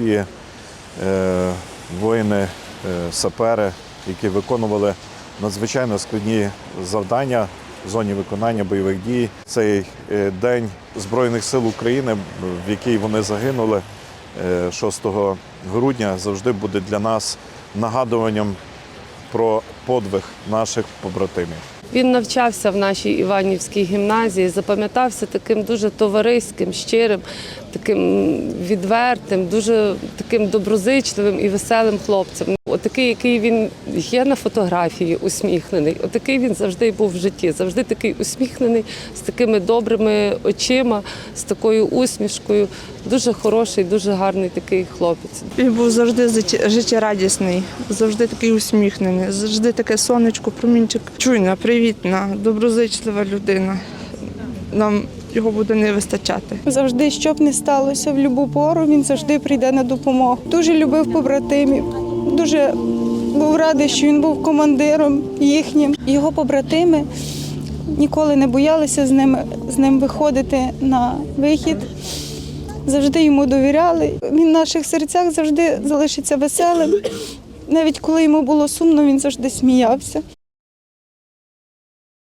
бійці, е, воїни, е, які виконували надзвичайно складні завдання в зоні виконання бойових дій. Цей е, день Збройних сил України, в який вони загинули е, 6 грудня, завжди буде для нас нагадуванням про подвиг наших побратимів. Він навчався в нашій Іванівській гімназії, запам'ятався таким дуже товариським, щирим, таким відвертим, дуже таким доброзичливим і веселим хлопцем. Отакий, який він є на фотографії, усміхнений. Отакий він завжди був в житті, завжди такий усміхнений, з такими добрими очима, з такою усмішкою. Дуже хороший, дуже гарний такий хлопець. Він був завжди життєрадісний, завжди такий усміхнений, завжди таке сонечко, промінчик. Чуйна, привітна, доброзичлива людина. Нам його буде не вистачати. Завжди, що б не сталося, в будь-яку пору він завжди прийде на допомогу. Дуже любив побратимів, дуже був радий, що він був командиром їхнім. Його побратими ніколи не боялися з ним, з ним виходити на вихід. Завжди йому довіряли. Він в наших серцях завжди залишиться веселим. Навіть коли йому було сумно, він завжди сміявся.